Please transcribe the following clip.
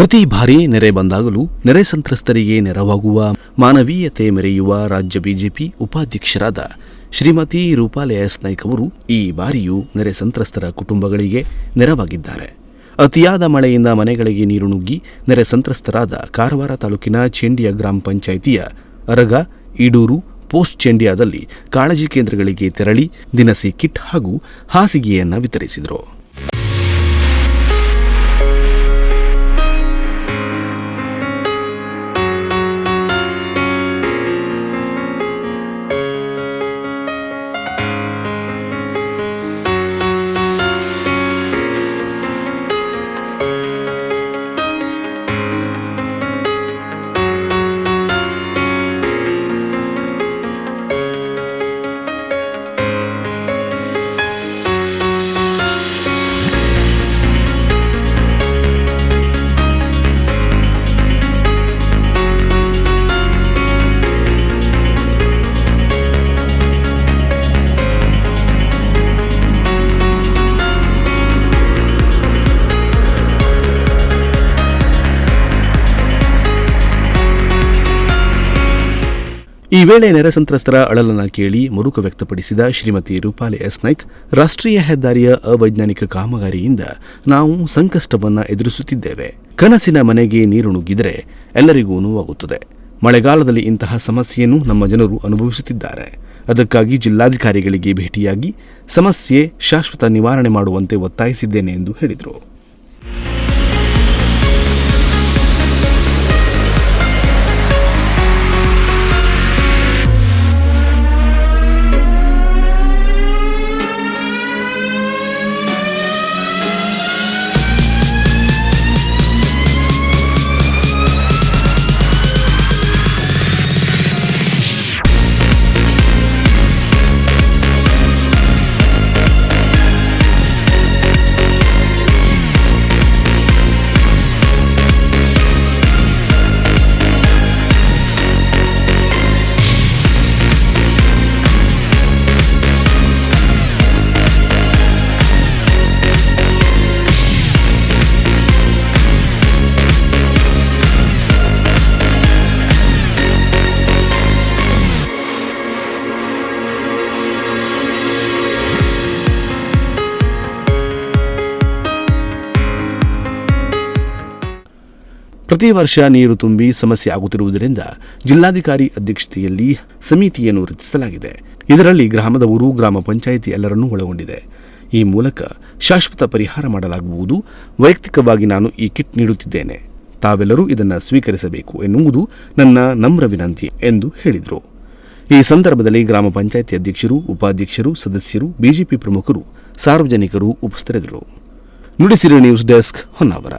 ಪ್ರತಿ ಬಾರಿ ನೆರೆ ಬಂದಾಗಲೂ ನೆರೆ ಸಂತ್ರಸ್ತರಿಗೆ ನೆರವಾಗುವ ಮಾನವೀಯತೆ ಮೆರೆಯುವ ರಾಜ್ಯ ಬಿಜೆಪಿ ಉಪಾಧ್ಯಕ್ಷರಾದ ಶ್ರೀಮತಿ ರೂಪಾಲೆ ಎಸ್ ನಾಯ್ಕ್ ಅವರು ಈ ಬಾರಿಯೂ ನೆರೆ ಸಂತ್ರಸ್ತರ ಕುಟುಂಬಗಳಿಗೆ ನೆರವಾಗಿದ್ದಾರೆ. ಅತಿಯಾದ ಮಳೆಯಿಂದ ಮನೆಗಳಿಗೆ ನೀರು ನುಗ್ಗಿ ನೆರೆ ಸಂತ್ರಸ್ತರಾದ ಕಾರವಾರ ತಾಲೂಕಿನ ಚೇಂಡಿಯ ಗ್ರಾಮ ಪಂಚಾಯಿತಿಯ ಅರಗ, ಈಡೂರು, ಪೋಸ್ಟ್ ಚೇಂಡಿಯಾದಲ್ಲಿ ಕಾಳಜಿ ಕೇಂದ್ರಗಳಿಗೆ ತೆರಳಿ ದಿನಸಿ ಕಿಟ್ ಹಾಗೂ ಹಾಸಿಗೆಯನ್ನು ವಿತರಿಸಿದರು. ಈ ವೇಳೆ ನೆರೆ ಸಂತ್ರಸ್ತರ ಅಳಲನ ಕೇಳಿ ಮುರುಕ ವ್ಯಕ್ತಪಡಿಸಿದ ಶ್ರೀಮತಿ ರೂಪಾಲಿ ಎಸ್. ನಾಯ್ಕ್, ರಾಷ್ಟ್ರೀಯ ಹೆದ್ದಾರಿಯ ಅವೈಜ್ಞಾನಿಕ ಕಾಮಗಾರಿಯಿಂದ ನಾವು ಸಂಕಷ್ಟವನ್ನು ಎದುರಿಸುತ್ತಿದ್ದೇವೆ. ಕನಸಿನ ಮನೆಗೆ ನೀರು ನುಗ್ಗಿದರೆ ಎಲ್ಲರಿಗೂ ನೋವಾಗುತ್ತದೆ. ಮಳೆಗಾಲದಲ್ಲಿ ಇಂತಹ ಸಮಸ್ಯೆಯನ್ನು ನಮ್ಮ ಜನರು ಅನುಭವಿಸುತ್ತಿದ್ದಾರೆ. ಅದಕ್ಕಾಗಿ ಜಿಲ್ಲಾಧಿಕಾರಿಗಳಿಗೆ ಭೇಟಿಯಾಗಿ ಸಮಸ್ಯೆ ಶಾಶ್ವತ ನಿವಾರಣೆ ಮಾಡುವಂತೆ ಒತ್ತಾಯಿಸಿದ್ದೇನೆ ಎಂದು ಹೇಳಿದರು. ಪ್ರತಿ ವರ್ಷ ನೀರು ತುಂಬಿ ಸಮಸ್ಯೆ ಆಗುತ್ತಿರುವುದರಿಂದ ಜಿಲ್ಲಾಧಿಕಾರಿ ಅಧ್ಯಕ್ಷತೆಯಲ್ಲಿ ಸಮಿತಿಯನ್ನು ರಚಿಸಲಾಗಿದೆ. ಇದರಲ್ಲಿ ಗ್ರಾಮದವರು ಗ್ರಾಮ ಪಂಚಾಯಿತಿ ಎಲ್ಲರನ್ನೂ ಒಳಗೊಂಡಿದೆ. ಈ ಮೂಲಕ ಶಾಶ್ವತ ಪರಿಹಾರ ಮಾಡಲಾಗುವುದು. ವೈಯಕ್ತಿಕವಾಗಿ ನಾನು ಈ ಕಿಟ್ ನೀಡುತ್ತಿದ್ದೇನೆ. ತಾವೆಲ್ಲರೂ ಇದನ್ನು ಸ್ವೀಕರಿಸಬೇಕು ಎನ್ನುವುದು ನನ್ನ ನಮ್ರ ವಿನಂತಿ ಎಂದು ಹೇಳಿದರು. ಈ ಸಂದರ್ಭದಲ್ಲಿ ಗ್ರಾಮ ಪಂಚಾಯಿತಿ ಅಧ್ಯಕ್ಷರು, ಉಪಾಧ್ಯಕ್ಷರು, ಸದಸ್ಯರು, ಬಿಜೆಪಿ ಪ್ರಮುಖರು, ಸಾರ್ವಜನಿಕರು ಉಪಸ್ಥಿತರಿದ್ದರು. Nudisiri news desk Honnavar.